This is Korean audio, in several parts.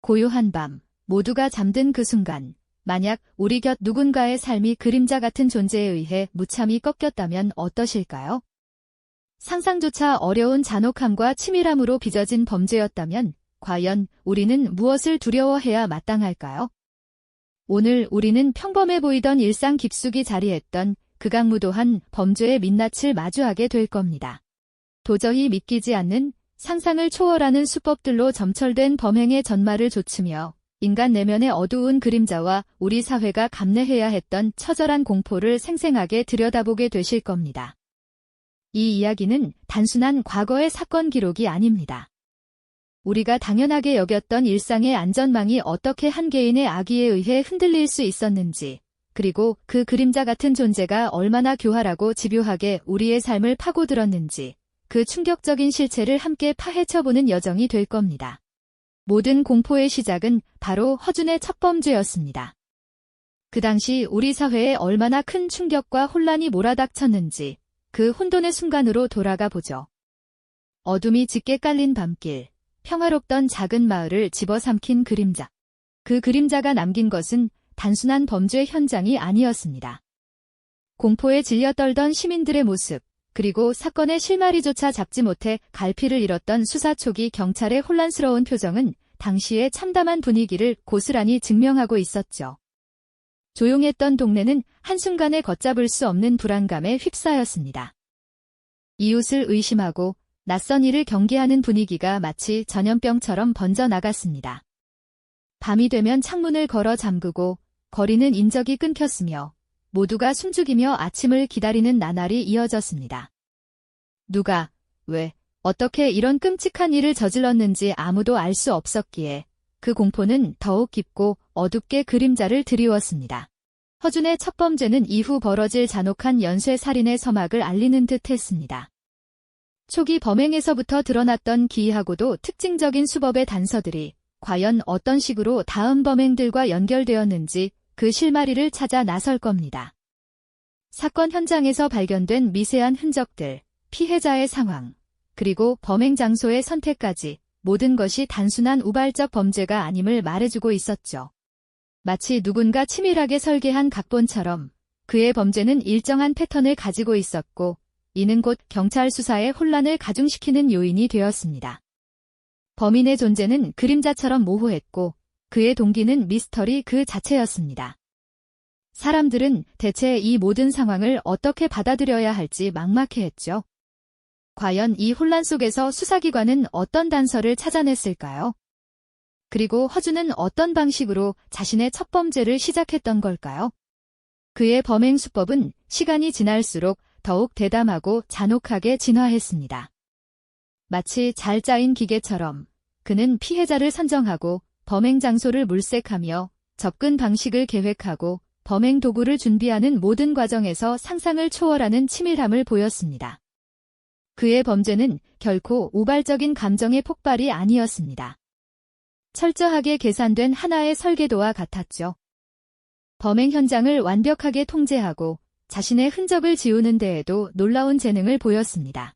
고요한 밤, 모두가 잠든 그 순간, 만약 우리 곁 누군가의 삶이 그림자 같은 존재에 의해 무참히 꺾였다면 어떠실까요? 상상조차 어려운 잔혹함과 치밀함으로 빚어진 범죄였다면 과연 우리는 무엇을 두려워해야 마땅할까요? 오늘 우리는 평범해 보이던 일상 깊숙이 자리했던 극악무도한 범죄의 민낯을 마주하게 될 겁니다. 도저히 믿기지 않는 상상을 초월하는 수법들로 점철된 범행의 전말을 조치며 인간 내면의 어두운 그림자와 우리 사회가 감내해야 했던 처절한 공포를 생생하게 들여다보게 되실 겁니다. 이 이야기는 단순한 과거의 사건 기록이 아닙니다. 우리가 당연하게 여겼던 일상의 안전망이 어떻게 한 개인의 악의에 의해 흔들릴 수 있었는지, 그리고 그 그림자 같은 존재가 얼마나 교활하고 집요하게 우리의 삶을 파고들었는지, 그 충격적인 실체를 함께 파헤쳐보는 여정이 될 겁니다. 모든 공포의 시작은 바로 허준의 첫 범죄였습니다. 그 당시 우리 사회에 얼마나 큰 충격과 혼란이 몰아닥쳤는지 그 혼돈의 순간으로 돌아가 보죠. 어둠이 짙게 깔린 밤길, 평화롭던 작은 마을을 집어삼킨 그림자. 그 그림자가 남긴 것은 단순한 범죄 현장이 아니었습니다. 공포에 질려 떨던 시민들의 모습, 그리고 사건의 실마리조차 잡지 못해 갈피를 잃었던 수사 초기 경찰의 혼란스러운 표정은 당시의 참담한 분위기를 고스란히 증명하고 있었죠. 조용했던 동네는 한순간에 걷잡을 수 없는 불안감에 휩싸였습니다. 이웃을 의심하고 낯선 일을 경계하는 분위기가 마치 전염병처럼 번져나갔습니다. 밤이 되면 창문을 걸어 잠그고 거리는 인적이 끊겼으며 모두가 숨죽이며 아침을 기다리는 나날이 이어졌습니다. 누가, 왜, 어떻게 이런 끔찍한 일을 저질렀는지 아무도 알 수 없었기에 그 공포는 더욱 깊고 어둡게 그림자를 드리웠습니다. 허준의 첫 범죄는 이후 벌어질 잔혹한 연쇄 살인의 서막을 알리는 듯 했습니다. 초기 범행에서부터 드러났던 기이하고도 특징적인 수법의 단서들이 과연 어떤 식으로 다음 범행들과 연결되었는지 그 실마리를 찾아 나설 겁니다. 사건 현장에서 발견된 미세한 흔적들, 피해자의 상황, 그리고 범행 장소의 선택까지 모든 것이 단순한 우발적 범죄가 아님을 말해주고 있었죠. 마치 누군가 치밀하게 설계한 각본처럼 그의 범죄는 일정한 패턴을 가지고 있었고 이는 곧 경찰 수사의 혼란을 가중시키는 요인이 되었습니다. 범인의 존재는 그림자처럼 모호했고 그의 동기는 미스터리 그 자체였습니다. 사람들은 대체 이 모든 상황을 어떻게 받아들여야 할지 막막해했죠. 과연 이 혼란 속에서 수사기관은 어떤 단서를 찾아냈을까요? 그리고 허준은 어떤 방식으로 자신의 첫 범죄를 시작했던 걸까요? 그의 범행 수법은 시간이 지날수록 더욱 대담하고 잔혹하게 진화했습니다. 마치 잘 짜인 기계처럼 그는 피해자를 선정하고 범행 장소를 물색하며 접근 방식을 계획하고 범행 도구를 준비하는 모든 과정에서 상상을 초월하는 치밀함을 보였습니다. 그의 범죄는 결코 우발적인 감정의 폭발이 아니었습니다. 철저하게 계산된 하나의 설계도와 같았죠. 범행 현장을 완벽하게 통제하고 자신의 흔적을 지우는 데에도 놀라운 재능을 보였습니다.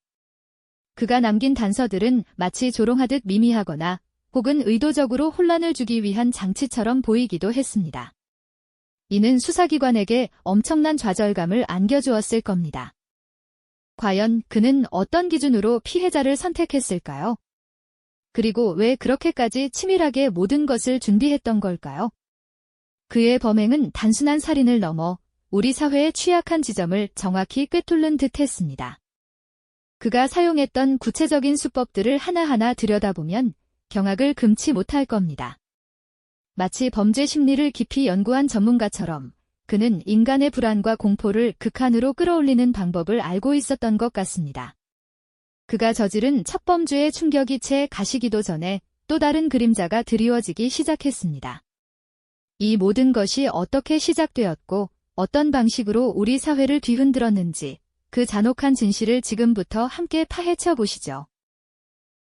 그가 남긴 단서들은 마치 조롱하듯 미미하거나 혹은 의도적으로 혼란을 주기 위한 장치처럼 보이기도 했습니다. 이는 수사기관에게 엄청난 좌절감을 안겨주었을 겁니다. 과연 그는 어떤 기준으로 피해자를 선택했을까요? 그리고 왜 그렇게까지 치밀하게 모든 것을 준비했던 걸까요? 그의 범행은 단순한 살인을 넘어 우리 사회의 취약한 지점을 정확히 꿰뚫는 듯 했습니다. 그가 사용했던 구체적인 수법들을 하나하나 들여다보면 경악을 금치 못할 겁니다. 마치 범죄 심리를 깊이 연구한 전문가처럼 그는 인간의 불안과 공포를 극한으로 끌어올리는 방법을 알고 있었던 것 같습니다. 그가 저지른 첫 범죄의 충격이 채 가시기도 전에 또 다른 그림자가 드리워지기 시작했습니다. 이 모든 것이 어떻게 시작되었고 어떤 방식으로 우리 사회를 뒤흔들었는지 그 잔혹한 진실을 지금부터 함께 파헤쳐 보시죠.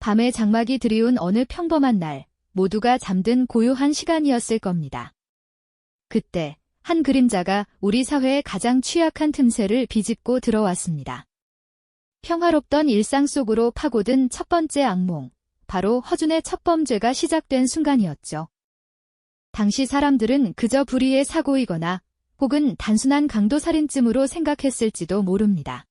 밤의 장막이 드리운 어느 평범한 날, 모두가 잠든 고요한 시간이었을 겁니다. 그때 한 그림자가 우리 사회의 가장 취약한 틈새를 비집고 들어왔습니다. 평화롭던 일상 속으로 파고든 첫 번째 악몽, 바로 허준의 첫 범죄가 시작된 순간이었죠. 당시 사람들은 그저 불의의 사고이거나 혹은 단순한 강도살인쯤으로 생각했을지도 모릅니다.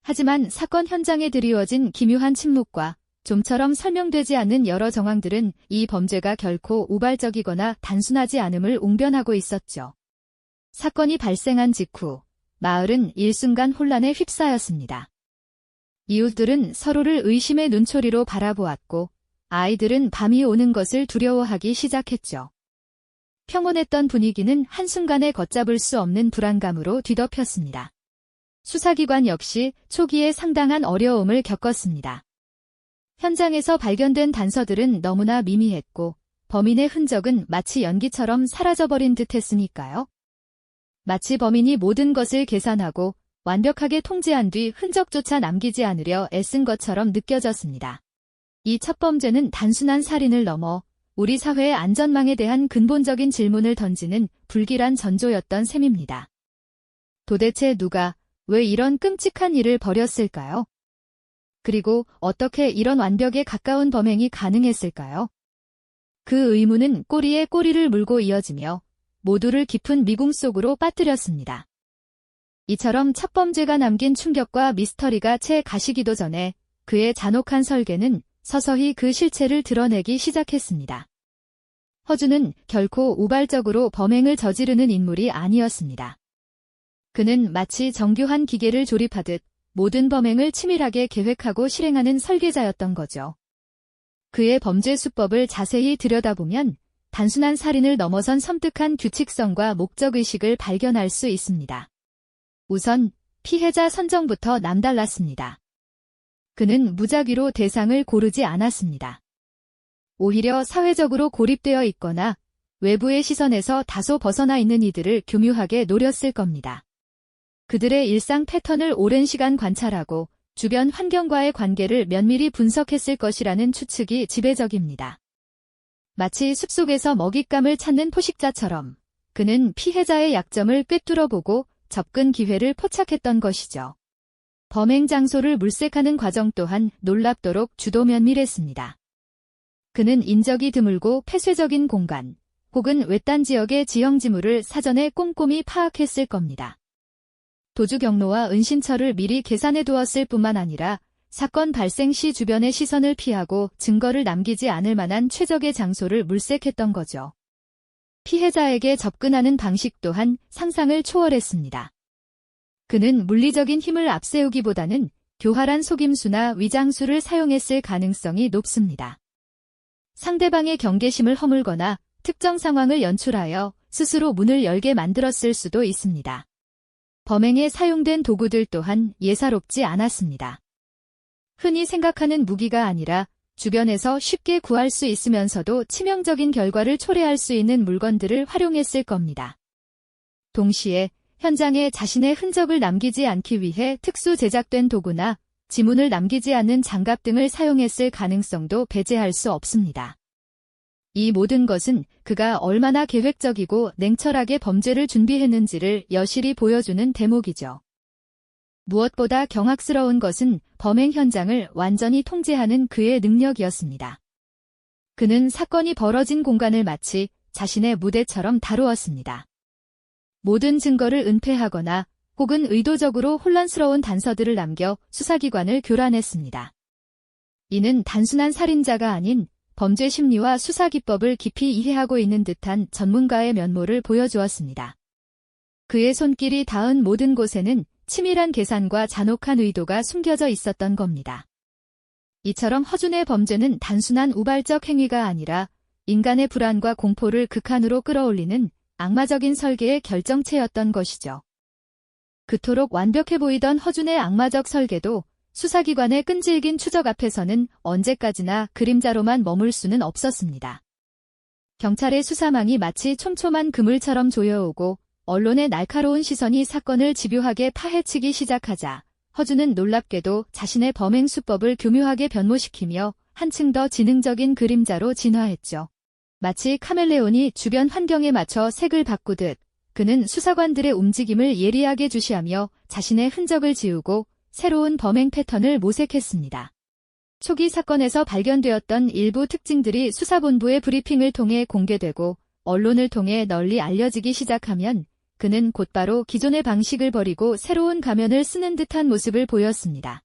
하지만 사건 현장에 드리워진 기묘한 침묵과 좀처럼 설명되지 않는 여러 정황들은 이 범죄가 결코 우발적이거나 단순하지 않음을 웅변하고 있었죠. 사건이 발생한 직후 마을은 일순간 혼란에 휩싸였습니다. 이웃들은 서로를 의심의 눈초리로 바라보았고 아이들은 밤이 오는 것을 두려워하기 시작했죠. 평온했던 분위기는 한순간에 걷잡을 수 없는 불안감으로 뒤덮였습니다. 수사기관 역시 초기에 상당한 어려움을 겪었습니다. 현장에서 발견된 단서들은 너무나 미미했고 범인의 흔적은 마치 연기처럼 사라져버린 듯 했으니까요. 마치 범인이 모든 것을 계산하고 완벽하게 통제한 뒤 흔적조차 남기지 않으려 애쓴 것처럼 느껴졌습니다. 이 첫 범죄는 단순한 살인을 넘어 우리 사회의 안전망에 대한 근본적인 질문을 던지는 불길한 전조였던 셈입니다. 도대체 누가 왜 이런 끔찍한 일을 벌였을까요? 그리고 어떻게 이런 완벽에 가까운 범행이 가능했을까요? 그 의문은 꼬리에 꼬리를 물고 이어지며 모두를 깊은 미궁 속으로 빠뜨렸습니다. 이처럼 첫 범죄가 남긴 충격과 미스터리가 채 가시기도 전에 그의 잔혹한 설계는 서서히 그 실체를 드러내기 시작했습니다. 허준은 결코 우발적으로 범행을 저지르는 인물이 아니었습니다. 그는 마치 정교한 기계를 조립하듯 모든 범행을 치밀하게 계획하고 실행하는 설계자였던 거죠. 그의 범죄 수법을 자세히 들여다보면 단순한 살인을 넘어선 섬뜩한 규칙성과 목적의식을 발견할 수 있습니다. 우선 피해자 선정부터 남달랐습니다. 그는 무작위로 대상을 고르지 않았습니다. 오히려 사회적으로 고립되어 있거나 외부의 시선에서 다소 벗어나 있는 이들을 교묘하게 노렸을 겁니다. 그들의 일상 패턴을 오랜 시간 관찰하고 주변 환경과의 관계를 면밀히 분석했을 것이라는 추측이 지배적입니다. 마치 숲속에서 먹잇감을 찾는 포식자처럼 그는 피해자의 약점을 꿰뚫어 보고 접근 기회를 포착했던 것이죠. 범행 장소를 물색하는 과정 또한 놀랍도록 주도 면밀했습니다. 그는 인적이 드물고 폐쇄적인 공간 혹은 외딴 지역의 지형지물을 사전에 꼼꼼히 파악했을 겁니다. 도주 경로와 은신처를 미리 계산해 두었을 뿐만 아니라 사건 발생 시 주변의 시선을 피하고 증거를 남기지 않을 만한 최적의 장소를 물색했던 거죠. 피해자에게 접근하는 방식 또한 상상을 초월했습니다. 그는 물리적인 힘을 앞세우기보다는 교활한 속임수나 위장수를 사용했을 가능성이 높습니다. 상대방의 경계심을 허물거나 특정 상황을 연출하여 스스로 문을 열게 만들었을 수도 있습니다. 범행에 사용된 도구들 또한 예사롭지 않았습니다. 흔히 생각하는 무기가 아니라 주변에서 쉽게 구할 수 있으면서도 치명적인 결과를 초래할 수 있는 물건들을 활용했을 겁니다. 동시에 현장에 자신의 흔적을 남기지 않기 위해 특수 제작된 도구나 지문을 남기지 않는 장갑 등을 사용했을 가능성도 배제할 수 없습니다. 이 모든 것은 그가 얼마나 계획적이고 냉철하게 범죄를 준비했는지를 여실히 보여주는 대목이죠. 무엇보다 경악스러운 것은 범행 현장을 완전히 통제하는 그의 능력이었습니다. 그는 사건이 벌어진 공간을 마치 자신의 무대처럼 다루었습니다. 모든 증거를 은폐하거나 혹은 의도적으로 혼란스러운 단서들을 남겨 수사기관을 교란했습니다. 이는 단순한 살인자가 아닌 범죄 심리와 수사 기법을 깊이 이해하고 있는 듯한 전문가의 면모를 보여주었습니다. 그의 손길이 닿은 모든 곳에는 치밀한 계산과 잔혹한 의도가 숨겨져 있었던 겁니다. 이처럼 허준의 범죄는 단순한 우발적 행위가 아니라 인간의 불안과 공포를 극한으로 끌어올리는 악마적인 설계의 결정체였던 것이죠. 그토록 완벽해 보이던 허준의 악마적 설계도 수사기관의 끈질긴 추적 앞에서는 언제까지나 그림자로만 머물 수는 없었습니다. 경찰의 수사망이 마치 촘촘한 그물처럼 조여오고 언론의 날카로운 시선이 사건을 집요하게 파헤치기 시작하자 허준은 놀랍게도 자신의 범행 수법을 교묘하게 변모시키며 한층 더 지능적인 그림자로 진화했죠. 마치 카멜레온이 주변 환경에 맞춰 색을 바꾸듯 그는 수사관들의 움직임을 예리하게 주시하며 자신의 흔적을 지우고 새로운 범행 패턴을 모색했습니다. 초기 사건에서 발견되었던 일부 특징들이 수사본부의 브리핑을 통해 공개되고 언론을 통해 널리 알려지기 시작하면 그는 곧바로 기존의 방식을 버리고 새로운 가면을 쓰는 듯한 모습을 보였습니다.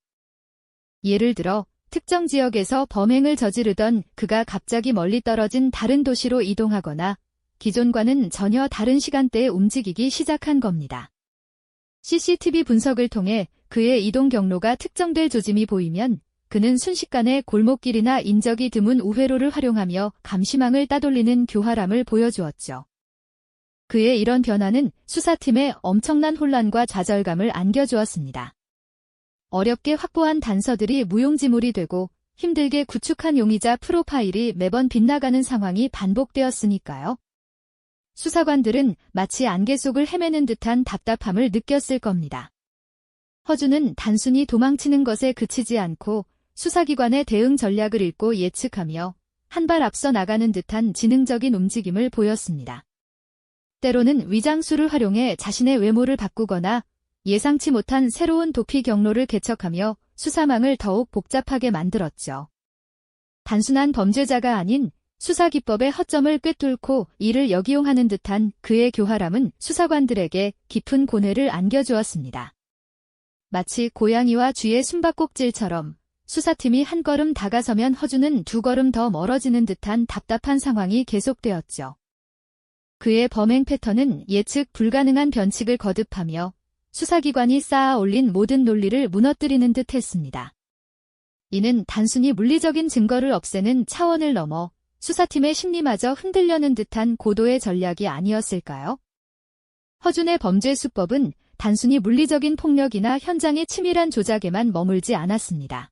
예를 들어 특정 지역에서 범행을 저지르던 그가 갑자기 멀리 떨어진 다른 도시로 이동하거나 기존과는 전혀 다른 시간대에 움직이기 시작한 겁니다. CCTV 분석을 통해 그의 이동 경로가 특정될 조짐이 보이면 그는 순식간에 골목길이나 인적이 드문 우회로를 활용하며 감시망을 따돌리는 교활함을 보여주었죠. 그의 이런 변화는 수사팀에 엄청난 혼란과 좌절감을 안겨주었습니다. 어렵게 확보한 단서들이 무용지물이 되고 힘들게 구축한 용의자 프로파일이 매번 빗나가는 상황이 반복되었으니까요. 수사관들은 마치 안개 속을 헤매는 듯한 답답함을 느꼈을 겁니다. 허주는 단순히 도망치는 것에 그치지 않고 수사기관의 대응 전략을 읽고 예측하며 한 발 앞서 나가는 듯한 지능적인 움직임을 보였습니다. 때로는 위장수를 활용해 자신의 외모를 바꾸거나 예상치 못한 새로운 도피 경로를 개척하며 수사망을 더욱 복잡하게 만들었죠. 단순한 범죄자가 아닌 수사기법의 허점을 꿰뚫고 이를 역이용하는 듯한 그의 교활함은 수사관들에게 깊은 고뇌를 안겨주었습니다. 마치 고양이와 쥐의 숨바꼭질처럼 수사팀이 한 걸음 다가서면 허주는 두 걸음 더 멀어지는 듯한 답답한 상황이 계속되었죠. 그의 범행 패턴은 예측 불가능한 변칙을 거듭하며 수사기관이 쌓아 올린 모든 논리를 무너뜨리는 듯 했습니다. 이는 단순히 물리적인 증거를 없애는 차원을 넘어 수사팀의 심리마저 흔들려는 듯한 고도의 전략이 아니었을까요? 허준의 범죄 수법은 단순히 물리적인 폭력이나 현장의 치밀한 조작에만 머물지 않았습니다.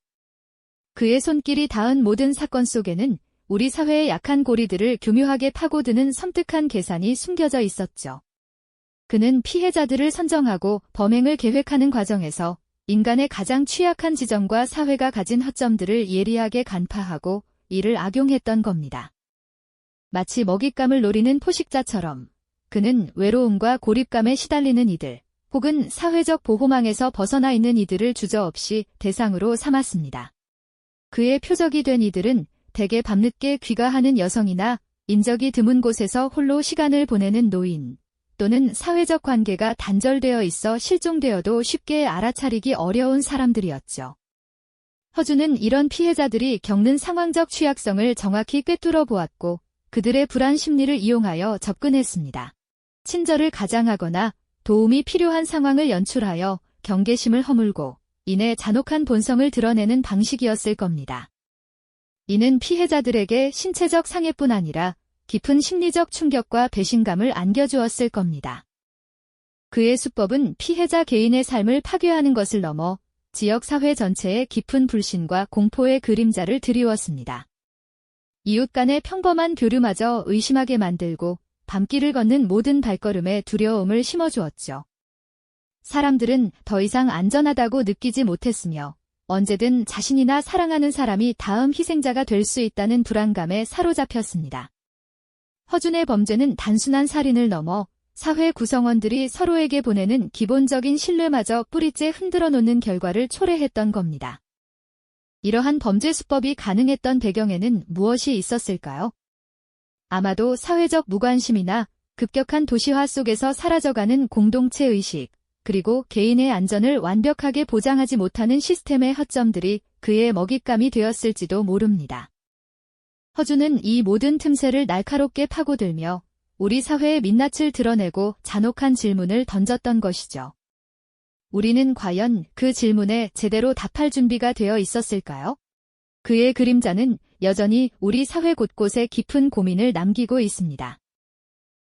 그의 손길이 닿은 모든 사건 속에는 우리 사회의 약한 고리들을 교묘하게 파고드는 섬뜩한 계산이 숨겨져 있었죠. 그는 피해자들을 선정하고 범행을 계획하는 과정에서 인간의 가장 취약한 지점과 사회가 가진 허점들을 예리하게 간파하고 이를 악용했던 겁니다. 마치 먹잇감을 노리는 포식자처럼 그는 외로움과 고립감에 시달리는 이들, 혹은 사회적 보호망에서 벗어나 있는 이들을 주저없이 대상으로 삼았습니다. 그의 표적이 된 이들은 대개 밤늦게 귀가하는 여성이나 인적이 드문 곳에서 홀로 시간을 보내는 노인, 또는 사회적 관계가 단절되어 있어 실종되어도 쉽게 알아차리기 어려운 사람들이었죠. 허주는 이런 피해자들이 겪는 상황적 취약성을 정확히 꿰뚫어 보았고 그들의 불안 심리를 이용하여 접근했습니다. 친절을 가장하거나 도움이 필요한 상황을 연출하여 경계심을 허물고 이내 잔혹한 본성을 드러내는 방식이었을 겁니다. 이는 피해자들에게 신체적 상해뿐 아니라 깊은 심리적 충격과 배신감을 안겨주었을 겁니다. 그의 수법은 피해자 개인의 삶을 파괴하는 것을 넘어 지역 사회 전체에 깊은 불신과 공포의 그림자를 드리웠습니다. 이웃 간의 평범한 교류마저 의심하게 만들고 밤길을 걷는 모든 발걸음에 두려움을 심어주었죠. 사람들은 더 이상 안전하다고 느끼지 못했으며 언제든 자신이나 사랑하는 사람이 다음 희생자가 될 수 있다는 불안감에 사로잡혔습니다. 허준의 범죄는 단순한 살인을 넘어 사회 구성원들이 서로에게 보내는 기본적인 신뢰마저 뿌리째 흔들어 놓는 결과를 초래했던 겁니다. 이러한 범죄 수법이 가능했던 배경에는 무엇이 있었을까요? 아마도 사회적 무관심이나 급격한 도시화 속에서 사라져가는 공동체 의식, 그리고 개인의 안전을 완벽하게 보장하지 못하는 시스템의 허점들이 그의 먹잇감이 되었을지도 모릅니다. 허주는 이 모든 틈새를 날카롭게 파고들며 우리 사회의 민낯을 드러내고 잔혹한 질문을 던졌던 것이죠. 우리는 과연 그 질문에 제대로 답할 준비가 되어 있었을까요? 그의 그림자는 여전히 우리 사회 곳곳에 깊은 고민을 남기고 있습니다.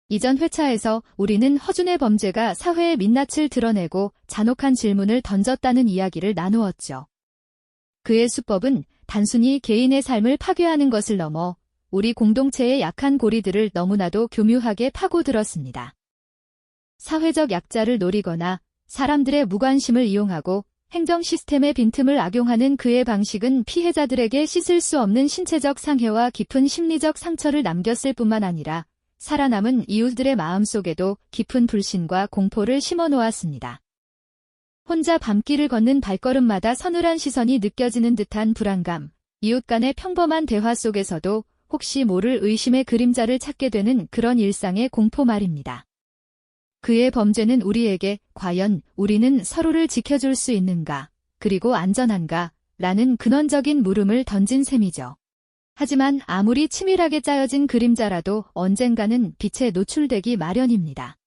이전 회차에서 우리는 허준의 범죄가 사회의 민낯을 드러내고 잔혹한 질문을 던졌다는 이야기를 나누었죠. 그의 수법은 단순히 개인의 삶을 파괴하는 것을 넘어 우리 공동체의 약한 고리들을 너무나도 교묘하게 파고들었습니다. 사회적 약자를 노리거나 사람들의 무관심을 이용하고 행정 시스템의 빈틈을 악용하는 그의 방식은 피해자들에게 씻을 수 없는 신체적 상해와 깊은 심리적 상처를 남겼을 뿐만 아니라 살아남은 이웃들의 마음속에도 깊은 불신과 공포를 심어 놓았습니다. 혼자 밤길을 걷는 발걸음마다 서늘한 시선이 느껴지는 듯한 불안감, 이웃 간의 평범한 대화 속에서도 혹시 모를 의심의 그림자를 찾게 되는 그런 일상의 공포 말입니다. 그의 범죄는 우리에게 과연 우리는 서로를 지켜줄 수 있는가, 그리고 안전한가, 라는 근원적인 물음을 던진 셈이죠. 하지만 아무리 치밀하게 짜여진 그림자라도 언젠가는 빛에 노출되기 마련입니다.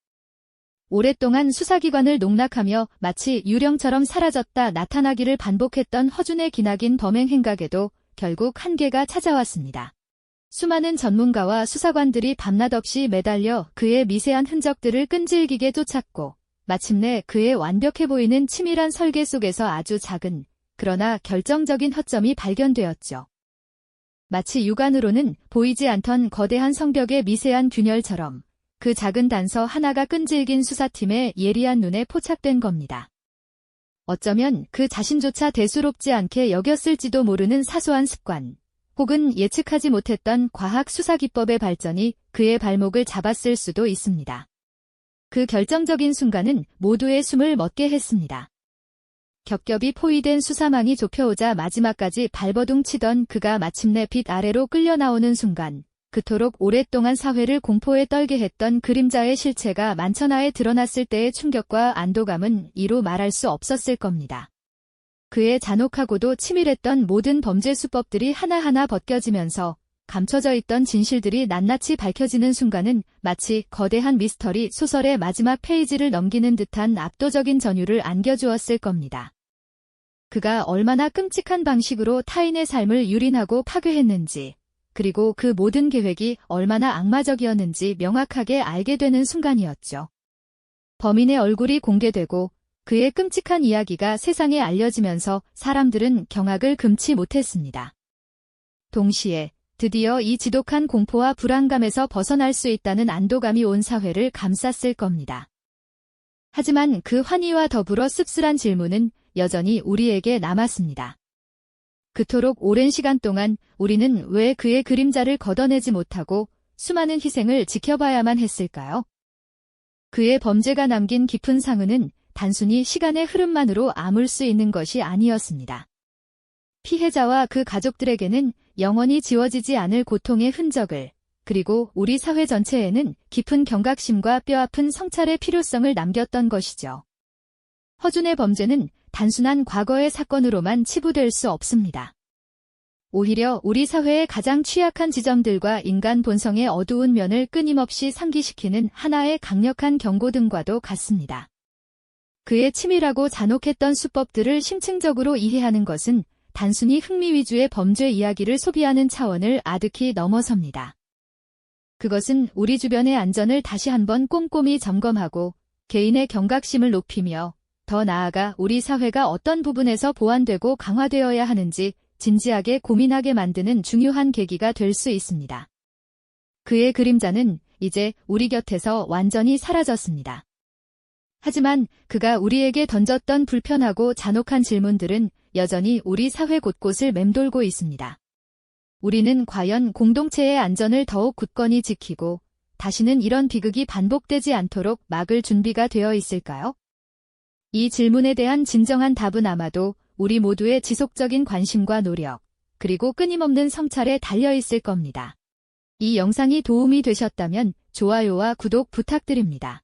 오랫동안 수사기관을 농락하며 마치 유령처럼 사라졌다 나타나기를 반복했던 허준의 기나긴 범행 행각에도 결국 한계가 찾아왔습니다. 수많은 전문가와 수사관들이 밤낮 없이 매달려 그의 미세한 흔적들을 끈질기게 쫓았고 마침내 그의 완벽해 보이는 치밀한 설계 속에서 아주 작은 그러나 결정적인 허점이 발견되었죠. 마치 육안으로는 보이지 않던 거대한 성벽의 미세한 균열처럼 그 작은 단서 하나가 끈질긴 수사팀의 예리한 눈에 포착된 겁니다. 어쩌면 그 자신조차 대수롭지 않게 여겼을지도 모르는 사소한 습관, 혹은 예측하지 못했던 과학 수사 기법의 발전이 그의 발목을 잡았을 수도 있습니다. 그 결정적인 순간은 모두의 숨을 멎게 했습니다. 겹겹이 포위된 수사망이 좁혀오자 마지막까지 발버둥 치던 그가 마침내 빛 아래로 끌려 나오는 순간, 그토록 오랫동안 사회를 공포에 떨게 했던 그림자의 실체가 만천하에 드러났을 때의 충격과 안도감은 이루 말할 수 없었을 겁니다. 그의 잔혹하고도 치밀했던 모든 범죄 수법들이 하나하나 벗겨지면서 감춰져 있던 진실들이 낱낱이 밝혀지는 순간은 마치 거대한 미스터리 소설의 마지막 페이지를 넘기는 듯한 압도적인 전율을 안겨주었을 겁니다. 그가 얼마나 끔찍한 방식으로 타인의 삶을 유린하고 파괴했는지, 그리고 그 모든 계획이 얼마나 악마적이었는지 명확하게 알게 되는 순간이었죠. 범인의 얼굴이 공개되고 그의 끔찍한 이야기가 세상에 알려지면서 사람들은 경악을 금치 못했습니다. 동시에 드디어 이 지독한 공포와 불안감에서 벗어날 수 있다는 안도감이 온 사회를 감쌌을 겁니다. 하지만 그 환희와 더불어 씁쓸한 질문은 여전히 우리에게 남았습니다. 그토록 오랜 시간 동안 우리는 왜 그의 그림자를 걷어내지 못하고 수많은 희생을 지켜봐야만 했을까요? 그의 범죄가 남긴 깊은 상흔은 단순히 시간의 흐름만으로 아물 수 있는 것이 아니었습니다. 피해자와 그 가족들에게는 영원히 지워지지 않을 고통의 흔적을, 그리고 우리 사회 전체에는 깊은 경각심과 뼈아픈 성찰의 필요성을 남겼던 것이죠. 허준의 범죄는 단순한 과거의 사건으로만 치부될 수 없습니다. 오히려 우리 사회의 가장 취약한 지점들과 인간 본성의 어두운 면을 끊임없이 상기시키는 하나의 강력한 경고등과도 같습니다. 그의 치밀하고 잔혹했던 수법들을 심층적으로 이해하는 것은 단순히 흥미 위주의 범죄 이야기를 소비하는 차원을 아득히 넘어섭니다. 그것은 우리 주변의 안전을 다시 한번 꼼꼼히 점검하고 개인의 경각심을 높이며 더 나아가 우리 사회가 어떤 부분에서 보완되고 강화되어야 하는지 진지하게 고민하게 만드는 중요한 계기가 될 수 있습니다. 그의 그림자는 이제 우리 곁에서 완전히 사라졌습니다. 하지만 그가 우리에게 던졌던 불편하고 잔혹한 질문들은 여전히 우리 사회 곳곳을 맴돌고 있습니다. 우리는 과연 공동체의 안전을 더욱 굳건히 지키고 다시는 이런 비극이 반복되지 않도록 막을 준비가 되어 있을까요? 이 질문에 대한 진정한 답은 아마도 우리 모두의 지속적인 관심과 노력, 그리고 끊임없는 성찰에 달려 있을 겁니다. 이 영상이 도움이 되셨다면 좋아요와 구독 부탁드립니다.